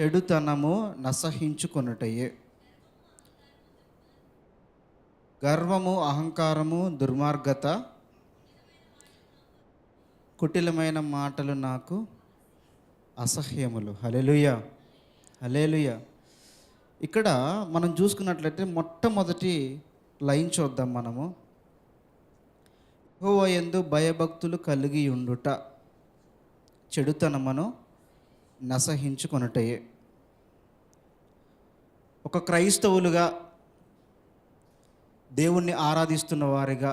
చెడుతనము నసహించుకొనుటయే. గర్వము అహంకారము దుర్మార్గత కుటిలమైన మాటలు నాకు అసహ్యములు. హలెలుయ హలేలుయ ఇక్కడ మనం చూసుకున్నట్లయితే మొట్టమొదటి లైన్ చూద్దాం మనము. యెహోవా యందు భయభక్తులు కలిగి ఉండుట చెడుతనమును నసహించుకొనుటయే ఒక క్రైస్తవులుగా దేవుణ్ణి ఆరాధిస్తున్న వారిగా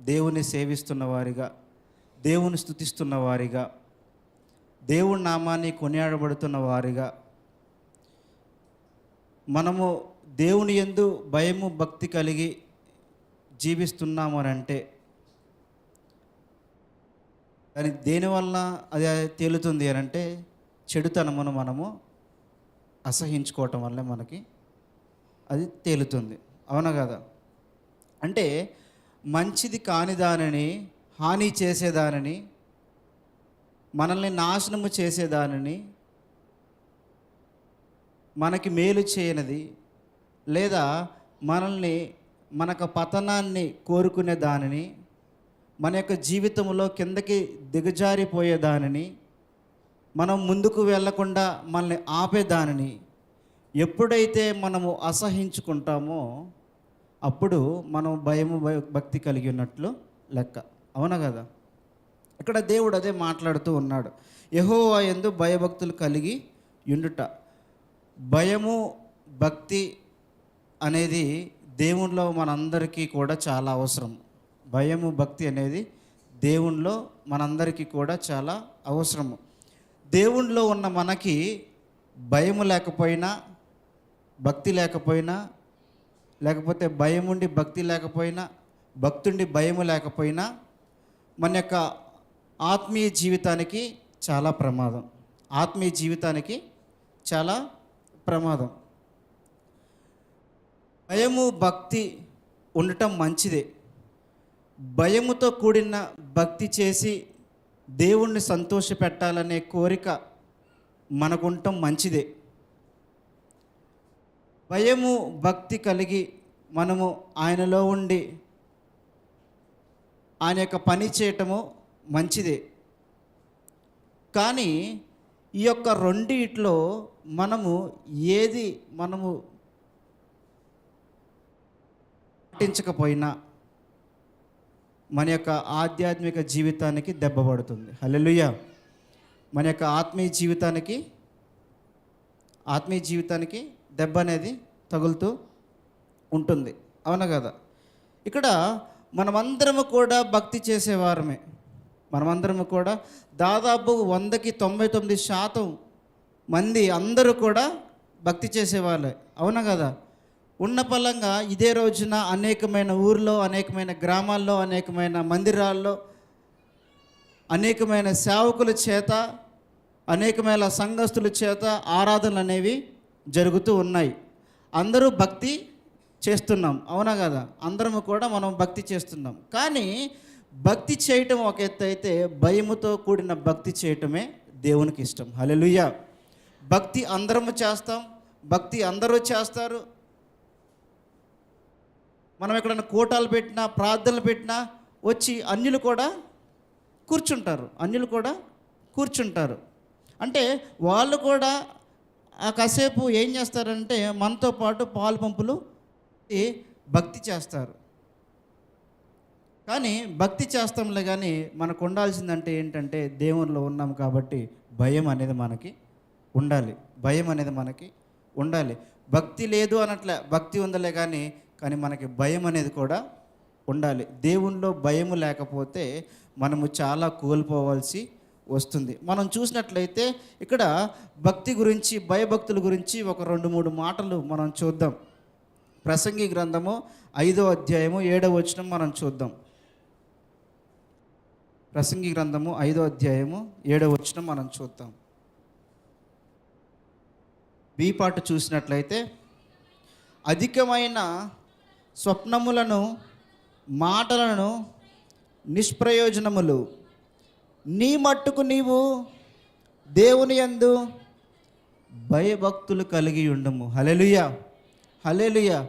దేవుణ్ణి సేవిస్తున్న వారిగా దేవుని స్థుతిస్తున్న వారిగా దేవుడి నామాన్ని కొనియాడబడుతున్న వారిగా మనము దేవుని యందు భయము భక్తి కలిగి జీవిస్తున్నాము అని అంటే దేనివల్ల అది తేలుతుంది అని అంటే చెడుతనమును మనము అసహించుకోవటం వల్లే మనకి అది తేలుతుంది. అవునా కదా? అంటే మంచిది కాని దానిని హాని చేసేదానిని మనల్ని నాశనము చేసేదానిని మనకి మేలు చేయనిది లేదా మనల్ని మనకు పతనాన్ని కోరుకునే దానిని మన యొక్క జీవితంలో కిందకి దిగజారిపోయే దానిని మనం ముందుకు వెళ్ళకుండా మనల్ని ఆపేదానిని ఎప్పుడైతే మనము అసహించుకుంటామో అప్పుడు మనం భయము భయ- భక్తి కలిగి ఉన్నట్లు లెక్క. అవునా కదా? ఇక్కడ దేవుడు అదే మాట్లాడుతూ ఉన్నాడు. యహోవా ఎందు భయభక్తులు కలిగి ఉండుట. భయము భక్తి అనేది దేవునిలో మనందరికీ కూడా చాలా అవసరం. భయము భక్తి అనేది దేవునిలో మనందరికీ కూడా చాలా అవసరము. దేవుణ్ణిలో ఉన్న మనకి భయము లేకపోయినా భక్తి లేకపోయినా లేకపోతే భయం ఉండి భక్తి లేకపోయినా భక్తుండి భయము లేకపోయినా మన యొక్క ఆత్మీయ జీవితానికి చాలా ప్రమాదం. ఆత్మీయ జీవితానికి చాలా ప్రమాదం. భయము భక్తి ఉండటం మంచిదే. భయముతో కూడిన భక్తి చేసి దేవుణ్ణి సంతోష పెట్టాలనే కోరిక మనకుండటం మంచిదే. భయము భక్తి కలిగి మనము ఆయనలో ఉండి ఆయన యొక్క పని చేయటము మంచిదే. కానీ ఈ యొక్క రెండిట్లో మనము ఏది మనము పాటించకపోయినా మన యొక్క ఆధ్యాత్మిక జీవితానికి దెబ్బ పడుతుంది. హల్లెలూయ. మన యొక్క ఆత్మీయ జీవితానికి ఆత్మీయ జీవితానికి దెబ్బ అనేది తగులుతూ ఉంటుంది. అవునా కదా? ఇక్కడ మనమందరము కూడా భక్తి చేసేవారమే. మనమందరము కూడా దాదాపు వందకి తొంభై తొమ్మిది శాతం మంది అందరూ కూడా భక్తి చేసేవాళ్ళే. అవునా కదా? ఉన్న పలంగా ఇదే రోజున అనేకమైన ఊర్లో అనేకమైన గ్రామాల్లో అనేకమైన మందిరాల్లో అనేకమైన సేవకుల చేత అనేకమైన సంఘస్థుల చేత ఆరాధనలు అనేవి జరుగుతూ ఉన్నాయి. అందరూ భక్తి చేస్తున్నాం. అవునా కదా? అందరము కూడా మనం భక్తి చేస్తున్నాం. కానీ భక్తి చేయటం ఒక ఎత్తు అయితే భయముతో కూడిన భక్తి చేయటమే దేవునికి ఇష్టం. హలెలుయ్య భక్తి అందరము చేస్తాం. భక్తి అందరూ చేస్తారు. మనం ఎక్కడైనా కోటాలు పెట్టినా ప్రార్థనలు పెట్టినా వచ్చి అన్యులు కూడా కూర్చుంటారు. అన్యులు కూడా కూర్చుంటారు. అంటే వాళ్ళు కూడా ఆ కాసేపు ఏం చేస్తారంటే మనతో పాటు పాలు పంపులు భక్తి చేస్తారు. కానీ భక్తి చేస్తాంలే కానీ మనకు ఉండాల్సిందంటే ఏంటంటే దేవునిలో ఉన్నాం కాబట్టి భయం అనేది మనకి ఉండాలి. భయం అనేది మనకి ఉండాలి. భక్తి లేదు అనట్లే భక్తి ఉందలే కానీ కానీ మనకి భయం అనేది కూడా ఉండాలి. దేవునిలో భయము లేకపోతే మనము చాలా కోల్పోవాల్సి వస్తుంది. మనం చూసినట్లయితే ఇక్కడ భక్తి గురించి భయభక్తుల గురించి ఒక రెండు మూడు మాటలు మనం చూద్దాం. ప్రసంగి గ్రంథము ఐదో అధ్యాయము ఏడవ వచనం మనం చూద్దాం. ప్రసంగి గ్రంథము ఐదో అధ్యాయము ఏడవ వచనం మనం చూద్దాం. బీ పాట చూసినట్లయితే అధికమైన స్వప్నములను మాటలను నిష్ప్రయోజనములు. నీ మట్టుకు నీవు దేవుని యందు భయభక్తులు కలిగి ఉండము. హలెలుయ హలెలుయ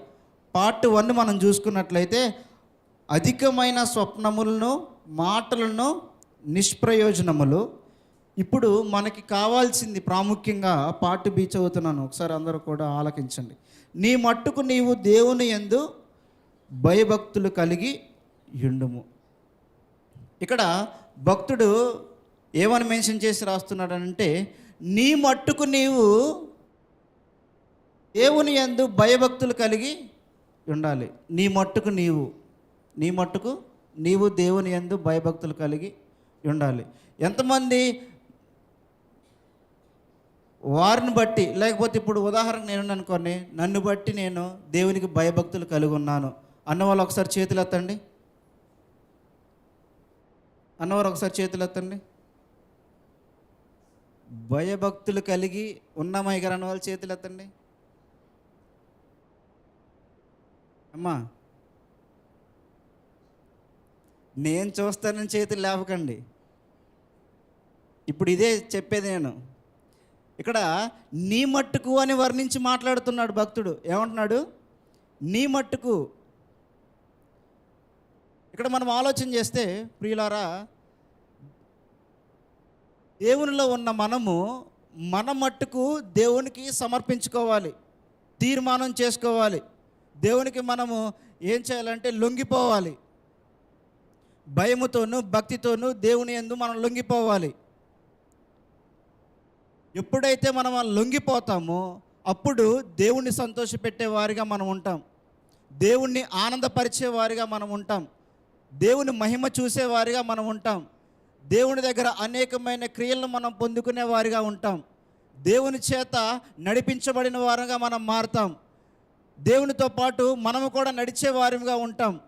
పార్ట్ వన్ మనం చూసుకున్నట్లయితే అధికమైన స్వప్నములను మాటలను నిష్ప్రయోజనములు. ఇప్పుడు మనకి కావాల్సింది ప్రాముఖ్యంగా పార్ట్ బి చదువుతున్నాను. ఒకసారి అందరూ కూడా ఆలకించండి. నీ మట్టుకు నీవు దేవుని యందు భయభక్తులు కలిగి ఉండుము ఇక్కడ భక్తుడు ఏమని మెన్షన్ చేసి రాస్తున్నాడంటే నీ మట్టుకు నీవు దేవుని యందు భయభక్తులు కలిగి ఉండాలి. నీ మట్టుకు నీవు నీ మట్టుకు నీవు దేవుని యందు భయభక్తులు కలిగి ఉండాలి. ఎంతమంది వారిని బట్టి లేకపోతే ఇప్పుడు ఉదాహరణ నేను అనుకోండి నన్ను బట్టి నేను దేవునికి భయభక్తులు కలిగి ఉన్నాను అన్నవాళ్ళు ఒకసారి చేతులు ఎత్తండి. అన్నవారు ఒకసారి చేతులు ఎత్తండి. భయభక్తులు కలిగి ఉన్నమయ్య గారు అన్నవాళ్ళు చేతులు ఎత్తండి. అమ్మా నేను చూస్తానని చేతులు లేపకండి. ఇప్పుడు ఇదే చెప్పేది నేను. ఇక్కడ నీ మట్టుకు అని వర్ణించి మాట్లాడుతున్నాడు భక్తుడు. ఏమంటున్నాడు? నీ మట్టుకు ఇక్కడ మనం ఆలోచన చేస్తే ప్రియులారా దేవునిలో ఉన్న మనము మన మట్టుకు దేవునికి సమర్పించుకోవాలి తీర్మానం చేసుకోవాలి. దేవునికి మనము ఏం చేయాలంటే లొంగిపోవాలి. భయముతోనూ భక్తితోనూ దేవుని ఎందు మనం లొంగిపోవాలి. ఎప్పుడైతే మనం లొంగిపోతామో అప్పుడు దేవుణ్ణి సంతోషపెట్టే వారిగా మనం ఉంటాం. దేవుణ్ణి ఆనందపరిచే వారిగా మనం ఉంటాం. దేవుని మహిమ చూసేవారిగా మనం ఉంటాం. దేవుని దగ్గర అనేకమైన క్రియలను మనం పొందుకునే వారిగా ఉంటాం. దేవుని చేత నడిపించబడిన వారంగా మనం మారుతాం. దేవునితో పాటు మనము కూడా నడిచే వారిగా ఉంటాం.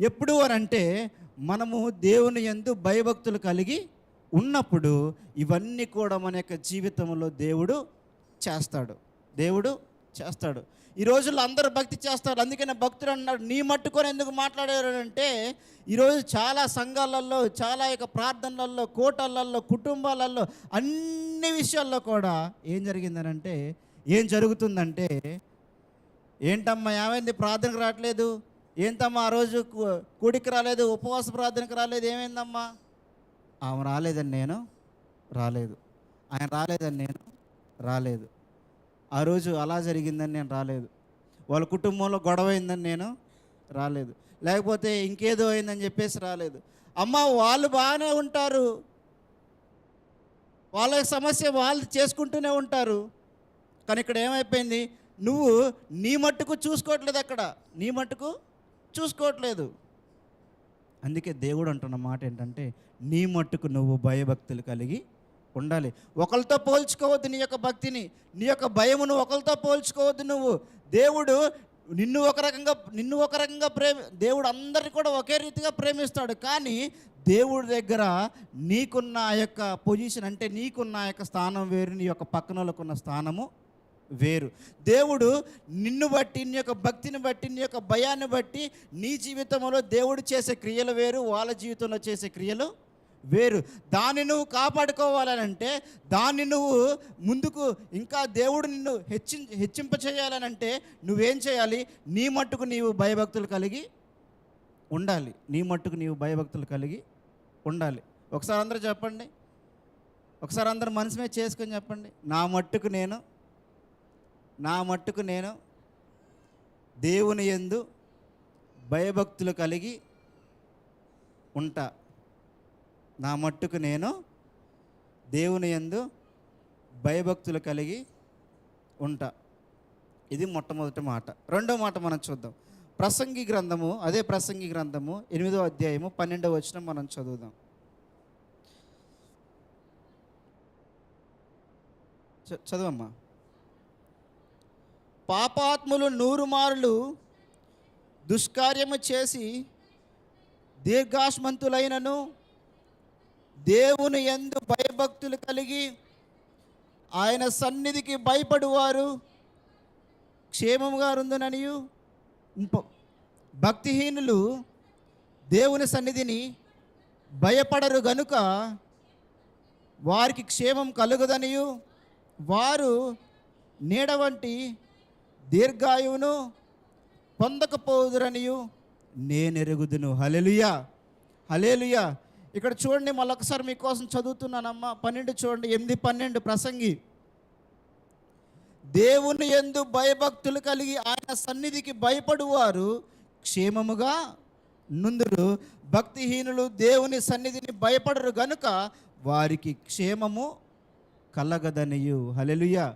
ఎప్పుడు అని అంటే మనము దేవుని ఎందు భయభక్తులు కలిగి ఉన్నప్పుడు ఇవన్నీ కూడా మన యొక్క జీవితంలో దేవుడు చేస్తాడు. దేవుడు చేస్తాడు. ఈ రోజుల్లో అందరూ భక్తి చేస్తారు. అందుకనే భక్తుడు అన్నాడు. నీ మట్టుకొని ఎందుకు మాట్లాడారు అంటే ఈరోజు చాలా సంఘాలలో చాలా యొక్క ప్రార్థనలలో కోటలలో కుటుంబాలలో అన్ని విషయాల్లో కూడా ఏం జరిగిందనంటే ఏం జరుగుతుందంటే ఏంటమ్మా ఏమైంది? ప్రార్థనకు రావట్లేదు. ఏంటమ్మా ఆ రోజు కూడికి రాలేదు ఉపవాస ప్రార్థనకు రాలేదు ఏమైందమ్మా? ఆమె రాలేదని నేను రాలేదు. ఆయన రాలేదని నేను రాలేదు. ఆ రోజు అలా జరిగిందని నేను రాలేదు. వాళ్ళ కుటుంబంలో గొడవ అయిందని నేను రాలేదు. లేకపోతే ఇంకేదో అయిందని చెప్పేసి రాలేదు. అమ్మ వాళ్ళు బాగానే ఉంటారు. వాళ్ళ సమస్య వాళ్ళు చేసుకుంటూనే ఉంటారు. కానీ ఇక్కడ ఏమైపోయింది? నువ్వు నీ మట్టుకు చూసుకోవట్లేదు అక్కడ. నీ మట్టుకు చూసుకోవట్లేదు. అందుకే దేవుడు అంటున్న మాట ఏంటంటే నీ మట్టుకు నువ్వు భయభక్తులు కలిగి ఉండాలి. ఒకరితో పోల్చుకోవద్దు నీ యొక్క భక్తిని నీ యొక్క భయమును ఒకరితో పోల్చుకోవద్దు నువ్వు. దేవుడు నిన్ను ఒక రకంగా నిన్ను ఒక రకంగా ప్రేమి దేవుడు అందరిని కూడా ఒకే రీతిగా ప్రేమిస్తాడు. కానీ దేవుడి దగ్గర నీకున్న ఆ యొక్క పొజిషన్ అంటే నీకున్న ఆ యొక్క స్థానం వేరు నీ యొక్క పక్కనలకున్న స్థానము వేరు. దేవుడు నిన్ను బట్టి నీ యొక్క భక్తిని బట్టి నీ యొక్క భయాన్ని బట్టి నీ జీవితంలో దేవుడు చేసే క్రియలు వేరు వాళ్ళ జీవితంలో చేసే క్రియలు వేరు. దాన్ని నువ్వు కాపాడుకోవాలనంటే దాన్ని నువ్వు ముందుకు ఇంకా దేవుడు నిన్ను హెచ్చి హెచ్చింప చేయాలనంటే నువ్వేం చేయాలి? నీ మట్టుకు నీవు భయభక్తులు కలిగి ఉండాలి. నీ మట్టుకు నీవు భయభక్తులు కలిగి ఉండాలి. ఒకసారి అందరూ చెప్పండి. ఒకసారి అందరు మనసుమే చేసుకొని చెప్పండి. నా మట్టుకు నేను నా మట్టుకు నేను దేవుని యందు భయభక్తులు కలిగి ఉంటా. నా మట్టుకు నేను దేవుని యందు భయభక్తులు కలిగి ఉంటా. ఇది మొట్టమొదటి మాట. రెండో మాట మనం చూద్దాం. ప్రసంగి గ్రంథము అదే ప్రసంగి గ్రంథము ఎనిమిదో అధ్యాయము పన్నెండవ వచనం మనం చదువుదాం. చదువమ్మా. పాపాత్ములు నూరు మారులు దుష్కార్యము చేసి దీర్ఘాశ్మంతులైనను దేవుని ఎందు భయభక్తులు కలిగి ఆయన సన్నిధికి భయపడువారు. క్షేమంగా ఉందననియు భక్తిహీనులు దేవుని సన్నిధిని భయపడరు గనుక వారికి క్షేమం కలుగుదనియు. వారు నీడ వంటి దీర్ఘాయువును పొందకపోదురనియు. నేనెరుగుదును. హలెలుయా హలేలుయా ఇక్కడ చూడండి మళ్ళొకసారి మీకోసం చదువుతున్నానమ్మా. పన్నెండు చూడండి ఎనిమిది పన్నెండు ప్రసంగి. దేవుని ఎందు భయభక్తులు కలిగి ఆయన సన్నిధికి భయపడువారు క్షేమముగా నుందురు. భక్తిహీనులు దేవుని సన్నిధిని భయపడరు గనుక వారికి క్షేమము కలగదనియు. హలెలుయ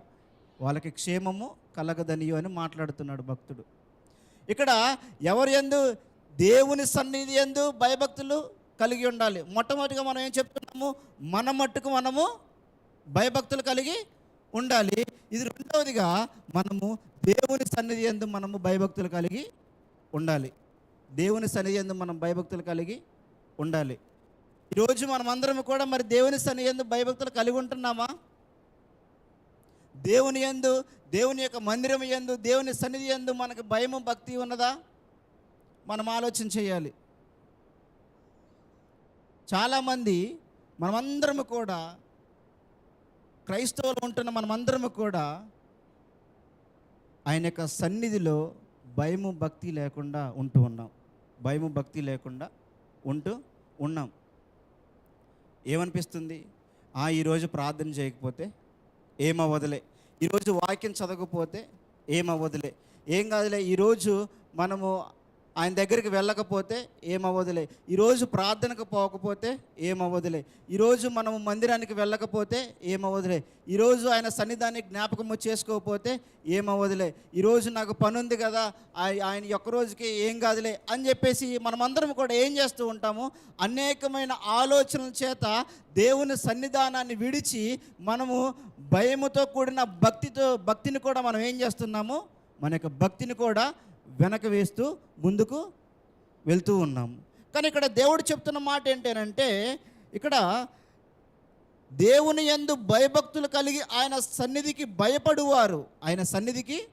వాళ్ళకి క్షేమము కలగదనియు అని మాట్లాడుతున్నాడు భక్తుడు. ఇక్కడ ఎవరు ఎందు? దేవుని సన్నిధి ఎందు భయభక్తులు కలిగి ఉండాలి. మొట్టమొదటిగా మనం ఏం చెప్తున్నాము? మన మట్టుకు మనము భయభక్తులు కలిగి ఉండాలి. ఇది రెండవదిగా మనము దేవుని సన్నిధి ఎందు మనము భయభక్తులు కలిగి ఉండాలి. దేవుని సన్నిధి ఎందు మనం భయభక్తులు కలిగి ఉండాలి. ఈరోజు మనమందరం కూడా మరి దేవుని సన్నిధి ఎందు భయభక్తులు కలిగి ఉంటున్నామా? దేవుని యందు దేవుని యొక్క మందిరం యందు దేవుని సన్నిధి ఎందు మనకు భయము భక్తి ఉన్నదా? మనం ఆలోచన చేయాలి. చాలామంది మనమందరము కూడా క్రైస్తవులు ఉంటున్న మనమందరము కూడా ఆయన యొక్క సన్నిధిలో భయము భక్తి లేకుండా ఉంటూ ఉన్నాం. భయము భక్తి లేకుండా ఉంటూ ఉన్నాం. ఏమనిపిస్తుంది? ఆ ఈరోజు ప్రార్థన చేయకపోతే ఏమవ్వదులే. ఈరోజు వాక్యం చదవకపోతే ఏమవ్వదులే. ఏం కాదులే ఈరోజు మనము ఆయన దగ్గరికి వెళ్ళకపోతే ఏమవ్వదులే. ఈరోజు ప్రార్థనకు పోకపోతే ఏమవ్వదులే. ఈరోజు మనము మందిరానికి వెళ్ళకపోతే ఏమవ్వదులే. ఈరోజు ఆయన సన్నిధాన్ని జ్ఞాపకము చేసుకోకపోతే ఏమవ్వదులే. ఈరోజు నాకు పనుంది కదా ఆయ- ఆయన ఒక్క రోజుకి ఏం కాదులే అని చెప్పేసి మనమందరం కూడా ఏం చేస్తూ ఉంటాము అనేకమైన ఆలోచనల చేత దేవుని సన్నిధానాన్ని విడిచి మనము భయముతో కూడిన భక్తితో భక్తిని కూడా మనం ఏం చేస్తున్నాము మన యొక్క భక్తిని కూడా వెనక వేస్తూ ముందుకు వెళ్తూ ఉన్నాము కానీ ఇక్కడ దేవుడు చెప్తున్న మాట ఏంటంటే ఇక్కడ దేవుని యందు భయభక్తులు కలిగి ఆయన సన్నిధికి భయపడువారు. ఆయన సన్నిధికి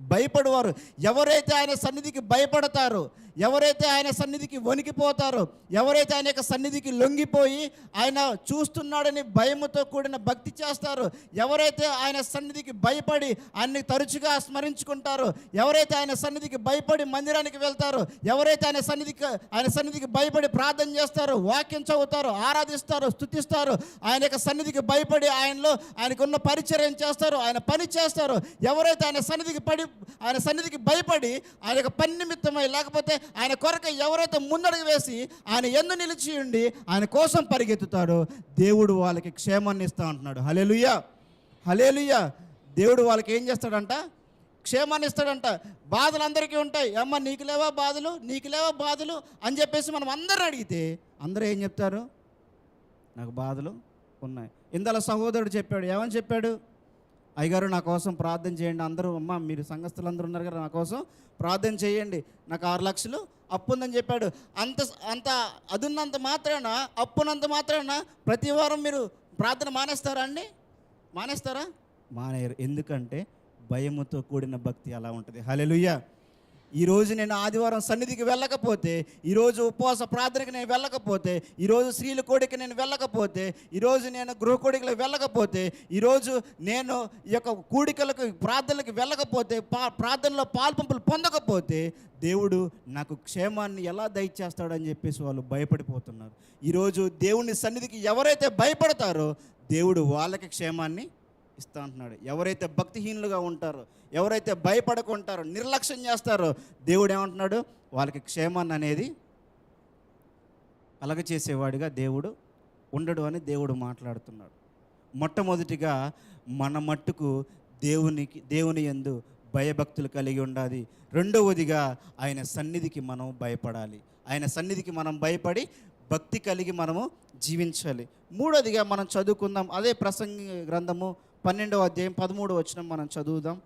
భయపడువారు. ఎవరైతే ఆయన సన్నిధికి భయపడతారో ఎవరైతే ఆయన సన్నిధికి వణికిపోతారో ఎవరైతే ఆయన యొక్క సన్నిధికి లొంగిపోయి ఆయన చూస్తున్నాడని భయముతో కూడిన భక్తి చేస్తారో ఎవరైతే ఆయన సన్నిధికి భయపడి ఆయన్ని తరచుగా స్మరించుకుంటారో ఎవరైతే ఆయన సన్నిధికి భయపడి మందిరానికి వెళ్తారో ఎవరైతే ఆయన సన్నిధికి ఆయన సన్నిధికి భయపడి ప్రార్థన చేస్తారో వాక్యం చదువుతారో ఆరాధిస్తారో స్థుతిస్తారో ఆయన యొక్క సన్నిధికి భయపడి ఆయనలో ఆయనకున్న పరిచర్యం చేస్తారో ఆయన పని చేస్తారో ఎవరైతే ఆయన సన్నిధికి పడి ఆయన సన్నిధికి భయపడి ఆయన యొక్క పని నిమిత్తమై లేకపోతే ఆయన కొరకు ఎవరైతే ముందడుగు వేసి ఆయన ఎందు నిలిచి ఉండి ఆయన కోసం పరిగెత్తుతాడో దేవుడు వాళ్ళకి క్షేమాన్ని ఇస్తా అంటున్నాడు. హలేలుయ్యా హలేలుయ్యా దేవుడు వాళ్ళకి ఏం చేస్తాడంట? క్షేమాన్ని ఇస్తాడంట. బాధలు అందరికీ ఉంటాయి. అమ్మ నీకు లేవా బాధలు? నీకు లేవా బాధలు? అని చెప్పేసి మనం అందరూ అడిగితే అందరూ ఏం చెప్తారు? నాకు బాధలు ఉన్నాయి. ఇందాల సహోదరుడు చెప్పాడు. ఏమని చెప్పాడు? అయ్యగారు నా కోసం ప్రార్థన చేయండి. అందరూ అమ్మ మీరు సంఘస్థులు అందరూ ఉన్నారు కదా నా కోసం ప్రార్థన చేయండి. నాకు ఆరు లక్షలు అప్పు ఉందని చెప్పాడు. అంత అంత అదున్నంత మాత్రాన అప్పునంత మాత్రాన ప్రతి వారం మీరు ప్రార్థన మానేస్తారా అండి? మానేస్తారా? మానేయరు. ఎందుకంటే భయముతో కూడిన భక్తి అలా ఉంటుంది. హలెలుయ్యా ఈరోజు నేను ఆదివారం సన్నిధికి వెళ్ళకపోతే ఈరోజు ఉపవాస ప్రార్థనకి నేను వెళ్ళకపోతే ఈరోజు స్త్రీల కోడికి నేను వెళ్ళకపోతే ఈరోజు నేను గృహ కోడికలకు వెళ్ళకపోతే ఈరోజు నేను ఈ యొక్క కూడికలకు ప్రార్థనలకు వెళ్ళకపోతే పా ప్రార్థనలో పాల్పంపులు పొందకపోతే దేవుడు నాకు క్షేమాన్ని ఎలా దయచేస్తాడని చెప్పేసి వాళ్ళు భయపడిపోతున్నారు. ఈరోజు దేవుని సన్నిధికి ఎవరైతే భయపడతారో దేవుడు వాళ్ళకి క్షేమాన్ని ఇస్తా అంటున్నాడు. ఎవరైతే భక్తిహీనులుగా ఉంటారో ఎవరైతే భయపడకుంటారో నిర్లక్ష్యం చేస్తారో దేవుడు ఏమంటున్నాడు? వాళ్ళకి క్షేమాన్ని అనేది కలగ చేసేవాడిగా దేవుడు ఉండడు అని దేవుడు మాట్లాడుతున్నాడు. మొట్టమొదటిగా మన మట్టుకు దేవునికి దేవుని యందు భయభక్తులు కలిగి ఉండాలి. రెండవదిగా ఆయన సన్నిధికి మనం భయపడాలి. ఆయన సన్నిధికి మనం భయపడి భక్తి కలిగి మనము జీవించాలి. మూడోదిగా మనం చదువుకుందాం. అదే ప్రసంగి గ్రంథము పన్నెండవ అధ్యాయం పదమూడవ వచ్చిన మనం చదువుదాం.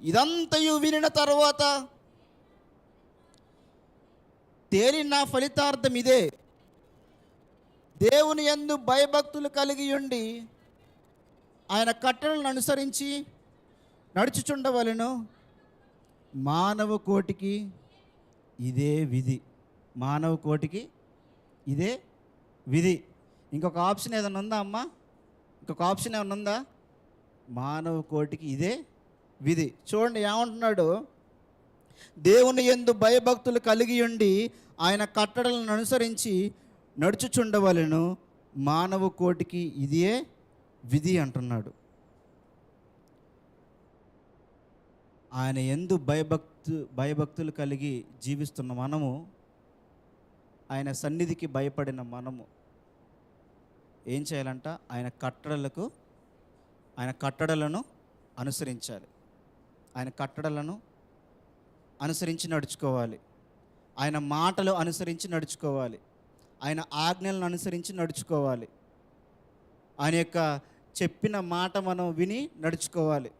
ఇదంతయు వినిన తర్వాత నా ఫలితార్థం ఇదే. దేవుని యందు భయభక్తులు కలిగి ఉండి ఆయన కట్టడలను అనుసరించి నడుచుచుండవలను మానవ కోటికి ఇదే విధి. మానవ కోటికి ఇదే విధి. ఇంకొక ఆప్షన్ ఏదైనా ఉందా అమ్మా? ఇంకొక ఆప్షన్ ఏమైనా ఉందా? మానవ కోటికి ఇదే విధి. చూడండి ఏమంటున్నాడు? దేవుని ఎందు భయభక్తులు కలిగి ఉండి ఆయన కట్టడలను అనుసరించి నడుచుచుండవలను మానవ కోటికి ఇదే విధి అంటున్నాడు. ఆయన ఎందు భయభక్తు భయభక్తులు కలిగి జీవిస్తున్న మనము ఆయన సన్నిధికి భయపడిన మనము. ఏం చేయాలంట? ఆయన కట్టడలకు ఆయన కట్టడలను అనుసరించాలి. ఆయన కట్టడలను అనుసరించి నడుచుకోవాలి. ఆయన మాటలు అనుసరించి నడుచుకోవాలి. ఆయన ఆజ్ఞలను అనుసరించి నడుచుకోవాలి. ఆయన యొక్క చెప్పిన మాట మనం విని నడుచుకోవాలి.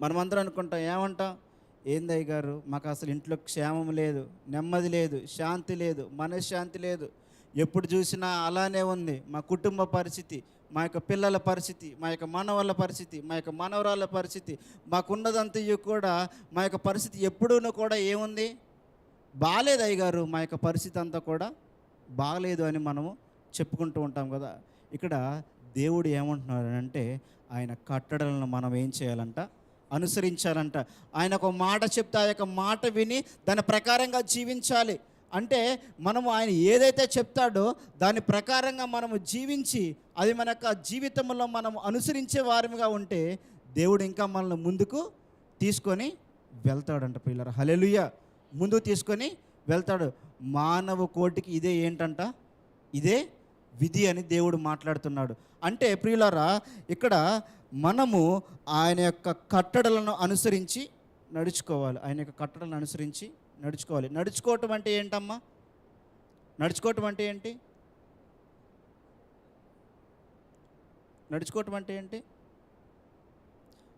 మనమందరం అనుకుంటాం ఏమంటాం? ఏందయ్య గారు మాకు అసలు ఇంట్లో క్షేమం లేదు నెమ్మది లేదు శాంతి లేదు మనశ్శాంతి లేదు. ఎప్పుడు చూసినా అలానే ఉంది. మా కుటుంబ పరిస్థితి మా యొక్క పిల్లల పరిస్థితి మా యొక్క మనవాళ్ళ పరిస్థితి మా యొక్క మనవరాళ్ళ పరిస్థితి మాకున్నదంతయు కూడా మా యొక్క పరిస్థితి ఎప్పుడూనూ కూడా ఏముంది? బాగాలేదు అయ్యగారు మా యొక్క పరిస్థితి అంతా కూడా బాగలేదు అని మనము చెప్పుకుంటూ ఉంటాం కదా. ఇక్కడ దేవుడు ఏమంటున్నాడు అంటే ఆయన కట్టడలను మనం ఏం చేయాలంట? అనుసరించాలంట. ఆయన ఒక మాట చెప్తే ఆ యొక్క మాట విని దాని ప్రకారంగా జీవించాలి. అంటే మనము ఆయన ఏదైతే చెప్తాడో దాని ప్రకారంగా మనము జీవించి అది మన యొక్క జీవితంలో మనం అనుసరించే వారముగా ఉంటే దేవుడు ఇంకా మనల్ని ముందుకు తీసుకొని వెళ్తాడంట పిల్లలు హలెలుయ ముందుకు తీసుకొని వెళ్తాడు. మానవ కోటికి ఇదే ఏంటంట? ఇదే విధి అని దేవుడు మాట్లాడుతున్నాడు. అంటే ప్రియులారా ఇక్కడ మనము ఆయన యొక్క కట్టడలను అనుసరించి నడుచుకోవాలి. ఆయన యొక్క కట్టడలను అనుసరించి నడుచుకోవాలి. నడుచుకోవటం అంటే ఏంటమ్మా? నడుచుకోవటం అంటే ఏంటి? నడుచుకోవటం అంటే ఏంటి?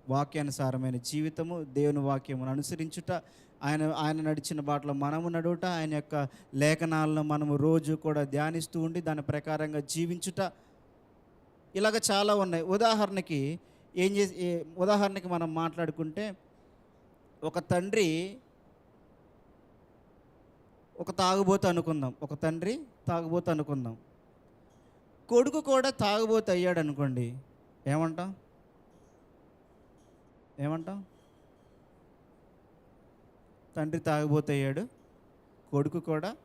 వాక్యానుసారమైన జీవితము దేవుని వాక్యమును అనుసరించుట ఆయన ఆయన నడిచిన బాటలో మనము నడువుట ఆయన యొక్క లేఖనాలను మనము రోజు కూడా ధ్యానిస్తూ ఉండి దాని ప్రకారంగా జీవించుట. ఇలాగ చాలా ఉన్నాయి. ఉదాహరణకి ఏం చేసి ఉదాహరణకి మనం మాట్లాడుకుంటే ఒక తండ్రి ఒక తాగుబోతు అనుకుందాం. ఒక తండ్రి తాగుబోతు అనుకుందాం. కొడుకు కూడా తాగుబోతు అయ్యాడు అనుకోండి. ఏమంటాం? ఏమంటాం? తండ్రి తాగుబోతు అయ్యాడు. కొడుకు కూడా.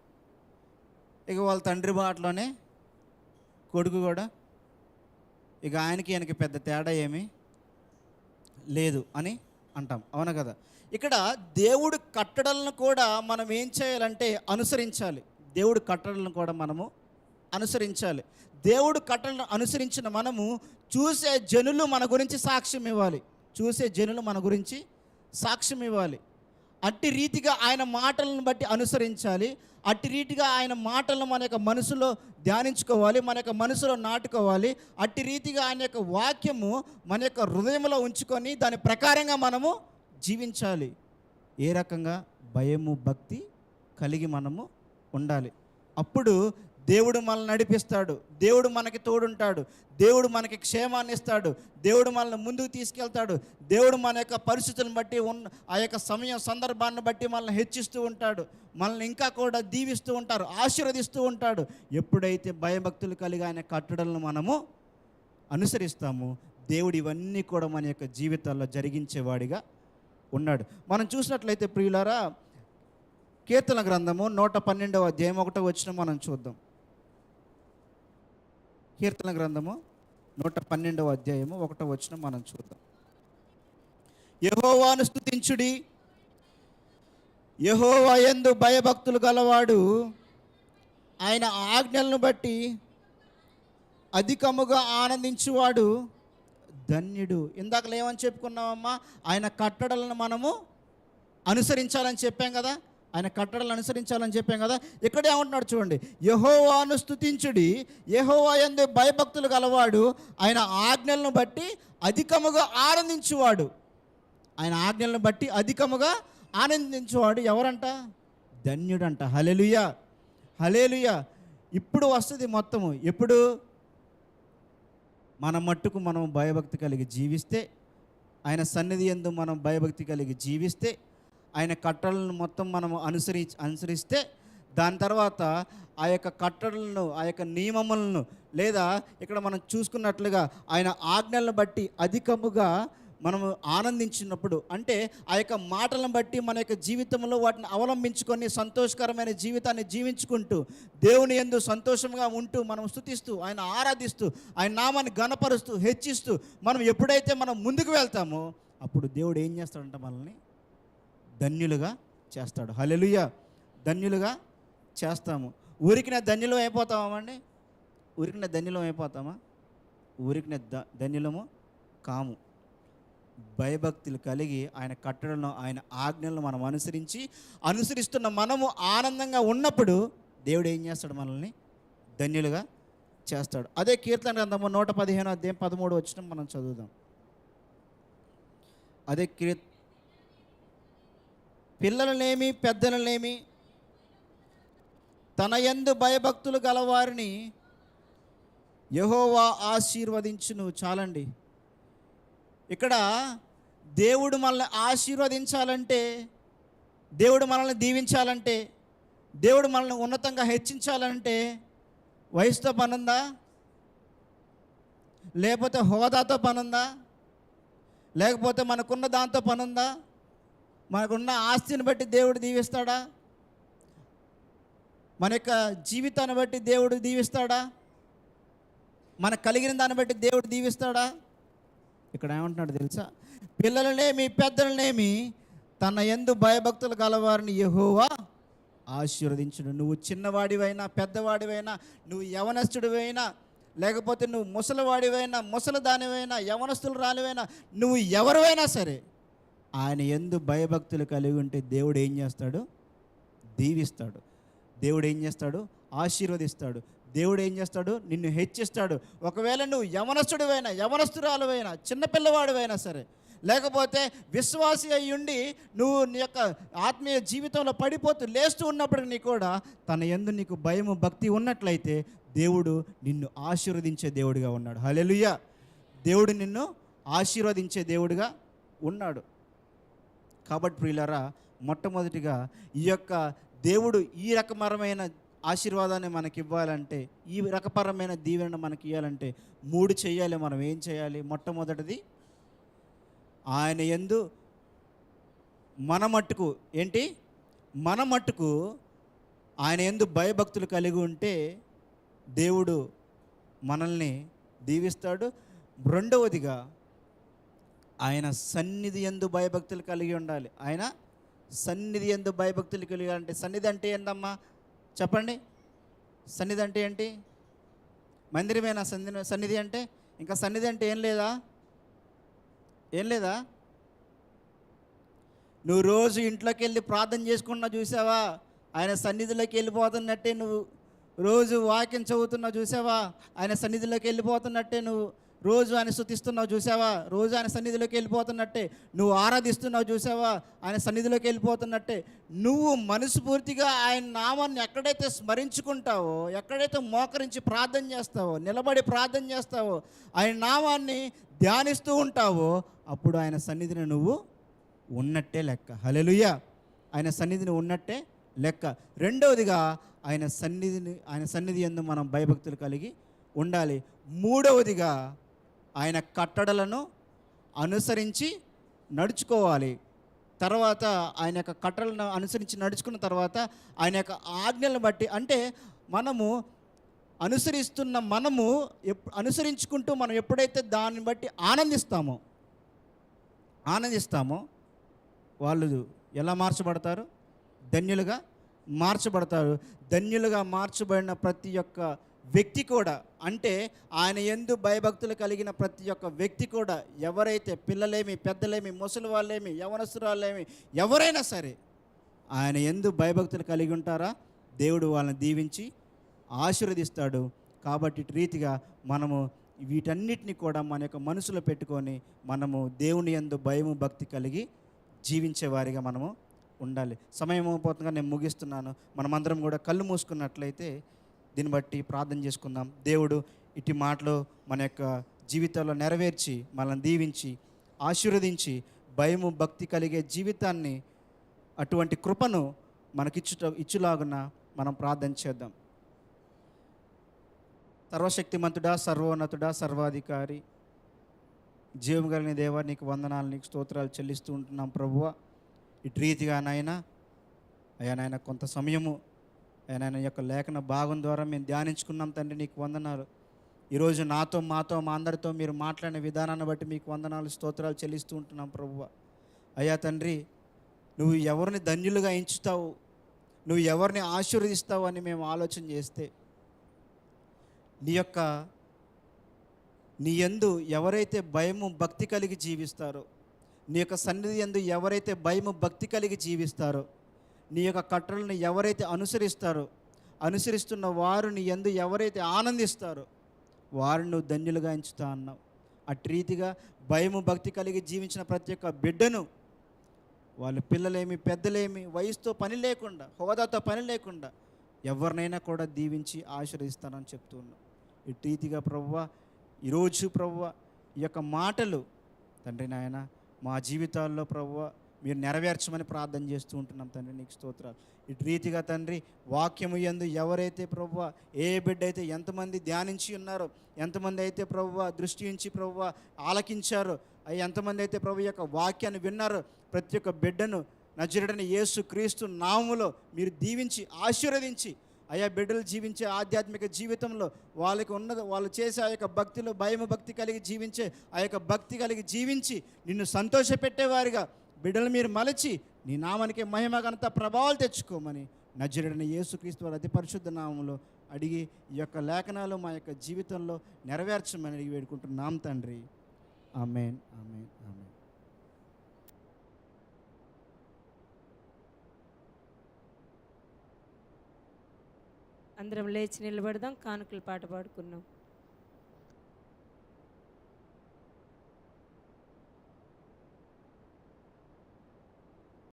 ఇక వాళ్ళ తండ్రి బాటలోనే కొడుకు కూడా. ఇక ఆయనకి ఆయనకి పెద్ద తేడా ఏమీ లేదు అని అంటాం. అవునా కదా? ఇక్కడ దేవుడు కట్టడలను కూడా మనం ఏం చేయాలంటే అనుసరించాలి. దేవుడు కట్టడలను కూడా మనము అనుసరించాలి. దేవుడు కట్టడలను అనుసరించిన మనము చూసే జనులు మన గురించి సాక్ష్యం ఇవ్వాలి. చూసే జనులు మన గురించి సాక్ష్యం ఇవ్వాలి. అట్టి రీతిగా ఆయన మాటలను బట్టి అనుసరించాలి. అట్టి రీతిగా ఆయన మాటలను మన యొక్క మనసులో ధ్యానించుకోవాలి మన యొక్క మనసులో నాటుకోవాలి. అట్టి రీతిగా ఆయన యొక్క వాక్యము మన యొక్క హృదయంలో ఉంచుకొని దాని ప్రకారంగా మనము జీవించాలి. ఏ రకంగా? భయము భక్తి కలిగి మనము ఉండాలి. అప్పుడు దేవుడు మనల్ని నడిపిస్తాడు. దేవుడు మనకి తోడుంటాడు. దేవుడు మనకి క్షేమాన్ని ఇస్తాడు. దేవుడు మనల్ని ముందుకు తీసుకెళ్తాడు. దేవుడు మన యొక్క పరిస్థితులను బట్టి ఉన్న ఆ యొక్క సమయం సందర్భాన్ని బట్టి మనల్ని హెచ్చిస్తూ ఉంటాడు. మనల్ని ఇంకా కూడా దీవిస్తూ ఉంటారు. ఆశీర్వదిస్తూ ఉంటాడు. ఎప్పుడైతే భయభక్తులు కలిగి ఆయన కట్టడలను మనము అనుసరిస్తామో దేవుడు ఇవన్నీ కూడా మన యొక్క జీవితాల్లో జరిగించేవాడిగా ఉన్నాడు. మనం చూసినట్లయితే ప్రియులారా కీర్తన గ్రంథము నూట పన్నెండవ అధ్యాయం ఒకటో వచ్చిన మనం చూద్దాం. కీర్తన గ్రంథము నూట పన్నెండవ అధ్యాయము ఒకటో వచ్చిన మనం చూద్దాం. యహోవాను స్థుతించుడి యహోవా యందు భయభక్తులు గలవాడు ఆయన ఆజ్ఞలను బట్టి అధికముగా ఆనందించువాడు. ధన్యుడు. ఇందాక ఏమని చెప్పుకున్నామమ్మా ఆయన కట్టడలను మనము అనుసరించాలని చెప్పాం కదా? ఆయన కట్టడలు అనుసరించాలని చెప్పాం కదా? ఇక్కడే ఏమంటున్నాడు చూడండి యహోవాను స్తుతించుడి యహోవా ఎందు భయభక్తులు గలవాడు ఆయన ఆజ్ఞలను బట్టి అధికముగా ఆనందించువాడు. ఆయన ఆజ్ఞలను బట్టి అధికముగా ఆనందించువాడు ఎవరంట? ధన్యుడంట. హలెలుయ హలేలుయ ఇప్పుడు వస్తుంది మొత్తము. ఎప్పుడు? మన మట్టుకు మనం భయభక్తి కలిగి జీవిస్తే ఆయన సన్నిధి ఎందు మనం భయభక్తి కలిగి జీవిస్తే ఆయన కట్టడలను మొత్తం మనం అనుసరి అనుసరిస్తే దాని తర్వాత ఆ యొక్క కట్టడలను ఆ యొక్క నియమములను లేదా ఇక్కడ మనం చూసుకున్నట్లుగా ఆయన ఆజ్ఞలను బట్టి అధికముగా మనము ఆనందించినప్పుడు అంటే ఆ యొక్క మాటలను బట్టి మన యొక్క జీవితంలో వాటిని అవలంబించుకొని సంతోషకరమైన జీవితాన్ని జీవించుకుంటూ దేవుని ఎందు సంతోషంగా ఉంటూ మనం స్థుతిస్తూ ఆయన ఆరాధిస్తూ ఆయన నామాన్ని గణపరుస్తూ హెచ్చిస్తూ మనం ఎప్పుడైతే మనం ముందుకు వెళ్తామో అప్పుడు దేవుడు ఏం చేస్తాడంట మనల్ని? ధన్యులుగా చేస్తాడు. హలెలుయ ధన్యులుగా చేస్తాము. ఊరికిన ధన్యులం అయిపోతామండి ఊరికిన ధన్యులం అయిపోతామా? ఊరికిన ద ధన్యులము కాము. భయభక్తులు కలిగి ఆయన కట్టడంలో ఆయన ఆజ్ఞలను మనం అనుసరించి అనుసరిస్తున్న మనము ఆనందంగా ఉన్నప్పుడు దేవుడు ఏం చేస్తాడు మనల్ని ధన్యులుగా చేస్తాడు. అదే కీర్తన గ్రంథము నూట పదిహేను అధ్యాయం పదమూడు వచ్చిన మనం చదువుదాం. అదే కీర్ పిల్లలనేమి పెద్దలనేమి తన ఎందు భయభక్తులు గలవారిని యహోవా ఆశీర్వదించును. చాలండి. ఇక్కడ దేవుడు మనల్ని ఆశీర్వదించాలంటే దేవుడు మనల్ని దీవించాలంటే దేవుడు మనల్ని ఉన్నతంగా హెచ్చించాలంటే వయసుతో పనుందా? లేకపోతే హోదాతో పనుందా? లేకపోతే మనకున్న దాంతో పనుందా? మనకున్న ఆస్తిని బట్టి దేవుడు దీవిస్తాడా? మన యొక్క జీవితాన్ని బట్టి దేవుడు దీవిస్తాడా? మనకు కలిగిన దాన్ని బట్టి దేవుడు దీవిస్తాడా? ఇక్కడ ఏమంటున్నాడు తెలుసా? పిల్లలనేమి పెద్దలనేమి తన ఎందు భయభక్తులు గలవారిని యహోవా ఆశీర్వదించును. నువ్వు చిన్నవాడివైనా పెద్దవాడివైనా నువ్వు యవనస్తుడివైనా లేకపోతే నువ్వు ముసలివాడివైనా ముసలిదానివైనా యవనస్తులు రానివైనా నువ్వు ఎవరివైనా సరే ఆయన ఎందు భయభక్తులు కలిగి ఉంటే దేవుడు ఏం చేస్తాడు? దీవిస్తాడు. దేవుడు ఏం చేస్తాడు? ఆశీర్వదిస్తాడు. దేవుడు ఏం చేస్తాడు? నిన్ను హెచ్చిస్తాడు. ఒకవేళ నువ్వు యవనస్తుడివైనా యవనస్తురాలువైనా చిన్నపిల్లవాడివైనా సరే లేకపోతే విశ్వాసి అయి ఉండి నువ్వు నీ యొక్క ఆత్మీయ జీవితంలో పడిపోతూ లేస్తూ ఉన్నప్పటికీ కూడా తన ఎందు నీకు భయము భక్తి ఉన్నట్లయితే దేవుడు నిన్ను ఆశీర్వదించే దేవుడిగా ఉన్నాడు. హలెలుయ దేవుడు నిన్ను ఆశీర్వదించే దేవుడిగా ఉన్నాడు. కాబట్టి ప్రియులరా మొట్టమొదటిగా ఈ యొక్క దేవుడు ఈ రకమరమైన ఆశీర్వాదాన్ని మనకి ఇవ్వాలంటే ఈ రకపరమైన దీవెన మనకి ఇవ్వాలంటే మూడు చేయాలి మనం. ఏం చేయాలి? మొట్టమొదటిది ఆయన ఎందు మన మట్టుకు ఏంటి? మన మట్టుకు ఆయన ఎందు భయభక్తులు కలిగి ఉంటే దేవుడు మనల్ని దీవిస్తాడు. రెండవదిగా ఆయన సన్నిధి ఎందు భయభక్తులు కలిగి ఉండాలి. ఆయన సన్నిధి ఎందు భయభక్తులు కలిగి అంటే సన్నిధి అంటే ఏందమ్మా? చెప్పండి. సన్నిధి అంటే ఏంటి? మందిరమేనా సన్నిధి సన్నిధి అంటే? ఇంకా సన్నిధి అంటే ఏం లేదా? ఏం లేదా? నువ్వు రోజు ఇంట్లోకి వెళ్ళి ప్రార్థన చేసుకున్నా చూసావా? ఆయన సన్నిధిలోకి వెళ్ళిపోతున్నట్టే నువ్వు రోజు వాక్యం చదువుతున్నా చూసావా? ఆయన సన్నిధిలోకి వెళ్ళిపోతున్నట్టే నువ్వు రోజు ఆయన స్థుతిస్తున్నావు చూసావా? రోజు ఆయన సన్నిధిలోకి వెళ్ళిపోతున్నట్టే. నువ్వు ఆరాధిస్తున్నావు చూసావా? ఆయన సన్నిధిలోకి వెళ్ళిపోతున్నట్టే. నువ్వు మనస్ఫూర్తిగా ఆయన నామాన్ని ఎక్కడైతే స్మరించుకుంటావో ఎక్కడైతే మోకరించి ప్రార్థన చేస్తావో నిలబడి ప్రార్థన చేస్తావో ఆయన నామాన్ని ధ్యానిస్తూ ఉంటావో అప్పుడు ఆయన సన్నిధిని నువ్వు ఉన్నట్టే లెక్క. హలెలుయ్య ఆయన సన్నిధిని ఉన్నట్టే లెక్క. రెండవదిగా ఆయన సన్నిధిని ఆయన సన్నిధి ఎందు మనం భయభక్తులు కలిగి ఉండాలి. మూడవదిగా ఆయన కట్టడలను అనుసరించి నడుచుకోవాలి. తర్వాత ఆయన యొక్క కట్టడలను అనుసరించి నడుచుకున్న తర్వాత ఆయన యొక్క ఆజ్ఞలను బట్టి అంటే మనము అనుసరిస్తున్న మనము అనుసరించుకుంటూ మనం ఎప్పుడైతే దాన్ని బట్టి ఆనందిస్తామో ఆనందిస్తామో వాళ్ళు ఎలా మార్చబడతారు? ధన్యులుగా మార్చబడతారు. ధన్యులుగా మార్చబడిన ప్రతి ఒక్క వ్యక్తి కూడా అంటే ఆయన ఎందు భయభక్తులు కలిగిన ప్రతి ఒక్క వ్యక్తి కూడా ఎవరైతే పిల్లలేమి పెద్దలేమి ముసలి వాళ్ళేమి యవనస్తురాలేమి ఎవరైనా సరే ఆయన ఎందు భయభక్తులు కలిగి ఉంటారా? దేవుడు వాళ్ళని దీవించి ఆశీర్వదిస్తాడు. కాబట్టి రీతిగా మనము వీటన్నిటిని కూడా మన యొక్క మనసులో పెట్టుకొని మనము దేవుని ఎందు భయము భక్తి కలిగి జీవించేవారిగా మనము ఉండాలి. సమయం అయిపోతుందిగా నేను ముగిస్తున్నాను. మనమందరం కూడా కళ్ళు మూసుకున్నట్లయితే దీన్ని బట్టి ప్రార్థన చేసుకుందాం. దేవుడు ఇటు మాటలు మన యొక్క జీవితంలో నెరవేర్చి మనల్ని దీవించి ఆశీర్వదించి భయము భక్తి కలిగే జీవితాన్ని అటువంటి కృపను మనకిచ్చుట ఇచ్చులాగున మనం ప్రార్థన చేద్దాం. సర్వశక్తిమంతుడా సర్వోన్నతుడా సర్వాధికారి జీవం కలిగిన దేవ నీకు వందనాలు నీకు స్తోత్రాలు చెల్లిస్తూ ఉంటున్నాం ప్రభువ. ఇటు రీతిగా నాయన అయ్యా నాయన కొంత సమయము ఆయన నాయన యొక్క లేఖన భాగం ద్వారా మేము ధ్యానించుకున్నాం తండ్రి నీకు వందనాలు. ఈరోజు నాతో మాతో మా అందరితో మీరు మాట్లాడిన విధానాన్ని బట్టి మీకు వందనాలు స్తోత్రాలు చెల్లిస్తూ ఉంటున్నాం ప్రభువ. అయ్యా తండ్రి నువ్వు ఎవరిని ధన్యులుగా ఎంచుతావు? నువ్వు ఎవరిని ఆశీర్వదిస్తావు అని మేము ఆలోచన చేస్తే నీ యొక్క నీ యందు ఎవరైతే భయము భక్తి కలిగి జీవిస్తారో నీ యొక్క సన్నిధి యందు ఎవరైతే భయము భక్తి కలిగి జీవిస్తారో నీ యొక్క కట్టలను ఎవరైతే అనుసరిస్తారో అనుసరిస్తున్న వారు నీ యందు ఎవరైతే ఆనందిస్తారో వారిని నువ్వు ధన్యులుగా ఎంచుతా అన్నావు. అటు రీతిగా భయము భక్తి కలిగి జీవించిన ప్రతి ఒక్క బిడ్డను వాళ్ళ పిల్లలేమి పెద్దలేమి వయసుతో పని లేకుండా హోదాతో పని లేకుండా ఎవరినైనా కూడా దీవించి ఆశీర్వదిస్తానని చెప్తూ ఉన్నాం ఇటు రీతిగా ప్రవ్వ ఈరోజు ప్రవ్వ ఈ యొక్క మాటలు తండ్రి నాయన మా జీవితాల్లో ప్రవ్వ మీరు నెరవేర్చమని ప్రార్థన చేస్తూ ఉంటున్నాం తండ్రి నీకు స్తోత్రాలు. ఇటు రీతిగా తండ్రి వాక్యము ఎందు ఎవరైతే ప్రవ్వ ఏ బిడ్డ అయితే ఎంతమంది ధ్యానించి ఉన్నారో ఎంతమంది అయితే ప్రవ్వ దృష్టి ఉంచి ప్రవ్వ ఆలకించారో అవి ఎంతమంది అయితే ప్రభు యొక్క వాక్యాన్ని విన్నారో ప్రతి ఒక్క బిడ్డను నజరుడని యేసు క్రీస్తు నామములో మీరు దీవించి ఆశీర్వదించి అయా బిడ్డలు జీవించే ఆధ్యాత్మిక జీవితంలో వాళ్ళకి ఉన్నది వాళ్ళు చేసే ఆ యొక్క భక్తిలో భయము భక్తి కలిగి జీవించే ఆ యొక్క భక్తి కలిగి జీవించి నిన్ను సంతోషపెట్టేవారిగా బిడ్డలు మీరు మలచి నీ నామానికి మహిమ ఘనత ప్రభావాలు తెచ్చుకోమని నజరుడని యేసుక్రీస్తు వారి అతి పరిశుద్ధ నామంలో అడిగి ఈ యొక్క లేఖనాలు మా యొక్క జీవితంలో నెరవేర్చమని అడిగి వేడుకుంటున్నాం తండ్రి. Amen amen amen. అందరం లేచి నిలబడదాం కానుకలు పాట పాడుకున్నాం